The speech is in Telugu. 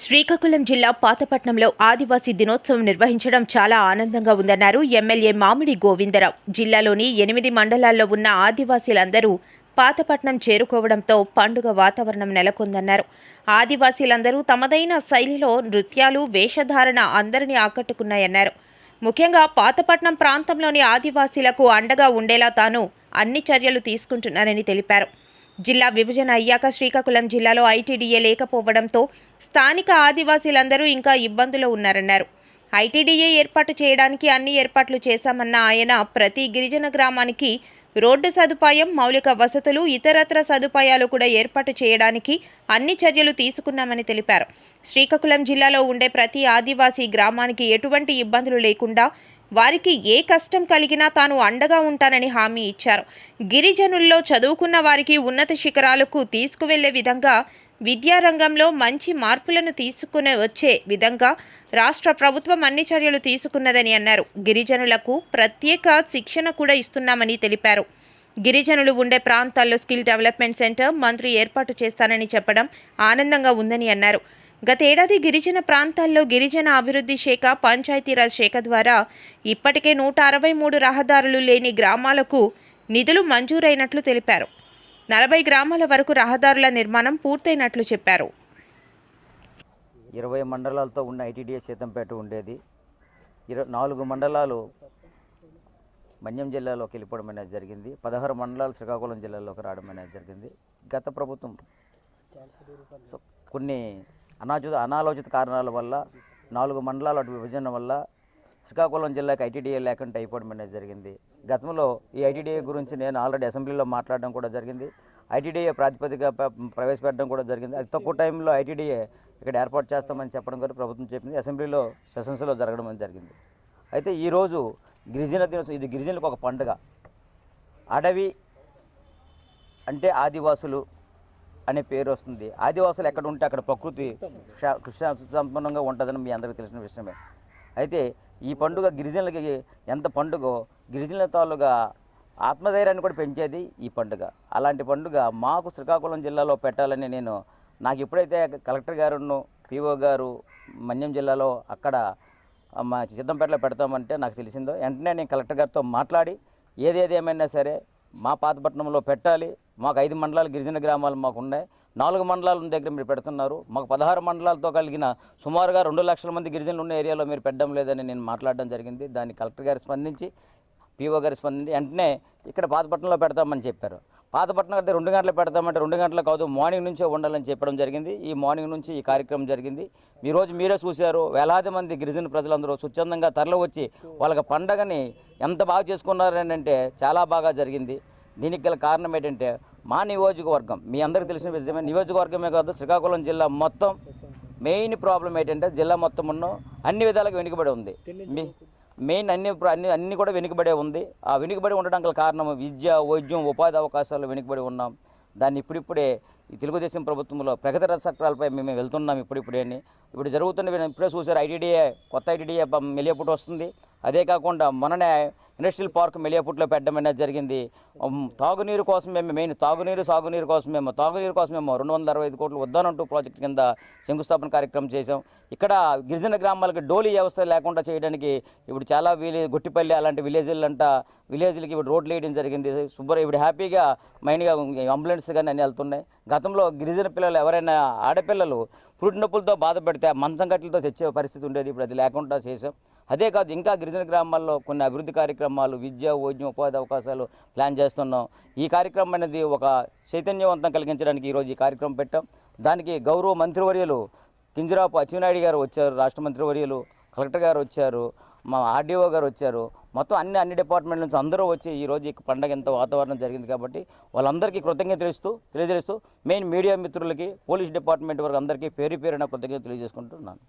శ్రీకాకుళం జిల్లా పాతపట్నంలో ఆదివాసీ దినోత్సవం నిర్వహించడం చాలా ఆనందంగా ఉందన్నారు ఎమ్మెల్యే మామిడి గోవిందరావు. జిల్లాలోని ఎనిమిది మండలాల్లో ఉన్న ఆదివాసీలందరూ పాతపట్నం చేరుకోవడంతో పండుగ వాతావరణం నెలకొందన్నారు. ఆదివాసీలందరూ తమదైన శైలిలో నృత్యాలు వేషధారణ అందరినీ ఆకట్టుకున్నాయన్నారు. ముఖ్యంగా పాతపట్నం ప్రాంతంలోని ఆదివాసీలకు అండగా ఉండేలా తాను అన్ని చర్యలు తీసుకుంటున్నానని తెలిపారు. జిల్లా విభజన అయ్యాక శ్రీకాకుళం జిల్లాలో ఐటీడీఏ లేకపోవడంతో స్థానిక ఆదివాసీలందరూ ఇంకా ఇబ్బందులో ఉన్నారన్నారు. ఐటీడీఏ ఏర్పాటు చేయడానికి అన్ని ఏర్పాట్లు చేశామన్న ఆయన ప్రతి గిరిజన గ్రామానికి రోడ్డు సదుపాయం మౌలిక వసతులు ఇతరత్ర సదుపాయాలు కూడా ఏర్పాటు చేయడానికి అన్ని చర్యలు తీసుకున్నామని తెలిపారు. శ్రీకాకుళం జిల్లాలో ఉండే ప్రతి ఆదివాసీ గ్రామానికి ఎటువంటి ఇబ్బందులు లేకుండా వారికి ఏ కష్టం కలిగినా తాను అండగా ఉంటానని హామీ ఇచ్చారు. గిరిజనుల్లో చదువుకున్న వారికి ఉన్నత శిఖరాలకు తీసుకువెళ్ళే విధంగా విద్యారంగంలో మంచి మార్పులను తీసుకుని వచ్చే విధంగా రాష్ట్ర ప్రభుత్వం అన్ని చర్యలు తీసుకున్నదని అన్నారు. గిరిజనులకు ప్రత్యేక శిక్షణ కూడా ఇస్తున్నామని తెలిపారు. గిరిజనులు ఉండే ప్రాంతాల్లో స్కిల్ డెవలప్మెంట్ సెంటర్ మంత్రి ఏర్పాటు చేస్తానని చెప్పడం ఆనందంగా ఉందని అన్నారు. గతేడాది గిరిజన ప్రాంతాల్లో గిరిజన అభివృద్ధి శాఖ పంచాయతీరాజ్ శాఖ ద్వారా ఇప్పటికే నూట అరవై మూడు రహదారులు లేని గ్రామాలకు నిధులు మంజూరైనట్లు తెలిపారు. నలభై గ్రామాల వరకు రహదారుల నిర్మాణం పూర్తయినట్లు చెప్పారు. ఇరవై మండలాలతో ఉన్న ఐటీడీఏ సీతంపేట ఉండేది. ఇరవై నాలుగు మండలాలు మన్యం జిల్లాలోకి వెళ్ళిపోవడం అనేది జరిగింది. పదహారు మండలాలు శ్రీకాకుళం జిల్లాలోకి రావడం అనేది జరిగింది. గత ప్రభుత్వం కొన్ని అనాచిత అనాలోచిత కారణాల వల్ల నాలుగు మండలాల అటు విభజన వల్ల శ్రీకాకుళం జిల్లాకి ఐటీడీఏ లేకుండా అయిపోవడం అనేది జరిగింది. గతంలో ఈ ఐటీడీఏ గురించి నేను ఆల్రెడీ అసెంబ్లీలో మాట్లాడడం కూడా జరిగింది. ఐటీడీఏ ప్రాతిపదిక ప్రవేశపెట్టడం కూడా జరిగింది. అది తక్కువ టైంలో ఐటీడీఏ ఇక్కడ ఏర్పాటు చేస్తామని చెప్పడం కూడా ప్రభుత్వం చెప్పింది. అసెంబ్లీలో సెషన్స్లో జరగడం జరిగింది. అయితే ఈరోజు గిరిజన దినోత్సవం ఇది గిరిజనులకు ఒక పండుగ. అడవి అంటే ఆదివాసులు అనే పేరు వస్తుంది. ఆదివాసులు ఎక్కడ ఉంటే అక్కడ ప్రకృతి కృష్ణ కృషి సంపన్నంగా ఉంటుందని మీ అందరికీ తెలిసిన విషయమే. అయితే ఈ పండుగ గిరిజనులకి ఎంత పండుగ గిరిజనుల తాలూగా ఆత్మధైర్యాన్ని కూడా పెంచేది ఈ పండుగ. అలాంటి పండుగ మాకు శ్రీకాకుళం జిల్లాలో పెట్టాలని నేను నాకు ఎప్పుడైతే కలెక్టర్ గారును పిఓ గారు మన్యం జిల్లాలో అక్కడ మా సిద్ధంపేటలో పెడతామంటే నాకు తెలిసిందో వెంటనే నేను కలెక్టర్ గారితో మాట్లాడి ఏదేదేమైనా సరే మా పాతపట్నంలో పెట్టాలి. మాకు ఐదు మండలాలు గిరిజన గ్రామాలు మాకు ఉన్నాయి. నాలుగు మండలాల దగ్గర మీరు పెడుతున్నారు. మాకు పదహారు మండలాలతో కలిగిన సుమారుగా రెండు లక్షల మంది గిరిజనులు ఉన్న ఏరియాలో మీరు పెట్టడం లేదని నేను మాట్లాడడం జరిగింది. దాన్ని కలెక్టర్ గారు స్పందించి పీఓ గారు స్పందించి వెంటనే ఇక్కడ పాతపట్నంలో పెడతామని చెప్పారు. పాతపట్నం అయితే రెండు గంటలు పెడతామంటే రెండు గంటలు కాదు మార్నింగ్ నుంచే ఉండాలని చెప్పడం జరిగింది. ఈ మార్నింగ్ నుంచి ఈ కార్యక్రమం జరిగింది. మీ రోజు మీరే చూశారు వేలాది మంది గిరిజన ప్రజలందరూ స్వచ్ఛందంగా తరలి వచ్చి వాళ్ళకి పండగని ఎంత బాగా చేసుకున్నారని అంటే చాలా బాగా జరిగింది. దీనికి గల కారణం ఏంటంటే మా నియోజకవర్గం మీ అందరికీ తెలిసిన విషయమే నియోజకవర్గమే కాదు శ్రీకాకుళం జిల్లా మొత్తం మెయిన్ ప్రాబ్లం ఏంటంటే జిల్లా మొత్తం ఉన్న అన్ని విధాలుగా వెనుకబడి ఉంది. మీ మెయిన్ అన్ని అన్ని అన్నీ కూడా వెనుకబడే ఉంది. ఆ వెనుకబడి ఉండడానికి గల కారణం విద్య వైద్యం ఉపాధి అవకాశాలు వెనుకబడి ఉన్నాం. దాన్ని ఇప్పుడిప్పుడే ఈ తెలుగుదేశం ప్రభుత్వంలో ప్రగతి రథ చక్రాలపై మేము వెళ్తున్నాం ఇప్పుడిప్పుడే అని. ఇప్పుడు జరుగుతున్న ఇప్పుడే చూసారు ఐటీడీఏ కొత్త ఐటీడీఏ మెలియపుట్ వస్తుంది. అదే కాకుండా మొన్ననే ఇండస్ట్రియల్ పార్క్ మెలియాపుట్లో పెట్టడం అనేది జరిగింది. తాగునీరు కోసం మేము మెయిన్ తాగునీరు సాగునీరు కోసం మేము తాగునీరు కోసం మేము రెండు వందల అరవై ఐదు కోట్లు వద్దానంటూ ప్రాజెక్ట్ కింద శంకుస్థాపన కార్యక్రమం చేశాం. ఇక్కడ గిరిజన గ్రామాలకు డోలీ వ్యవస్థ లేకుండా చేయడానికి ఇప్పుడు చాలా విలే గొట్టిపల్లి అలాంటి విలేజ్లంట విలేజ్లకి ఇప్పుడు రోడ్లు వేయడం జరిగింది. శుభ్ర ఇప్పుడు హ్యాపీగా మైన్గా అంబులెన్స్ కానీ అన్నీ వెళ్తున్నాయి. గతంలో గిరిజన పిల్లలు ఎవరైనా ఆడపిల్లలు పురుటి నొప్పులతో బాధపడితే ఆ మంచం కట్టలతో తెచ్చే పరిస్థితి ఉండేది. ఇప్పుడు అది లేకుండా చేసాం అదే కాదు ఇంకా గిరిజన గ్రామాల్లో కొన్ని అభివృద్ధి కార్యక్రమాలు విద్య వైద్యం ఉపాధి అవకాశాలు ప్లాన్ చేస్తున్నాం. ఈ కార్యక్రమం అనేది ఒక చైతన్యవంతం కలిగించడానికి ఈరోజు ఈ కార్యక్రమం పెట్టాం. దానికి గౌరవ మంత్రివర్యులు కింజరాపు అచ్చెన్నాయుడు గారు వచ్చారు రాష్ట్ర మంత్రివర్యులు కలెక్టర్ గారు వచ్చారు మా ఆర్డీఓ గారు వచ్చారు. మొత్తం అన్ని అన్ని డిపార్ట్మెంట్ నుంచి అందరూ వచ్చి ఈ రోజు ఈ పండగ ఎంత వాతావరణం జరిగింది కాబట్టి వాళ్ళందరికీ కృతజ్ఞత తెలుస్తూ తెలియజేస్తూ మెయిన్ మీడియా మిత్రులకి పోలీస్ డిపార్ట్మెంట్ వరకు అందరికీ పేరు పేరున కృతజ్ఞత తెలియజేసుకుంటున్నాను.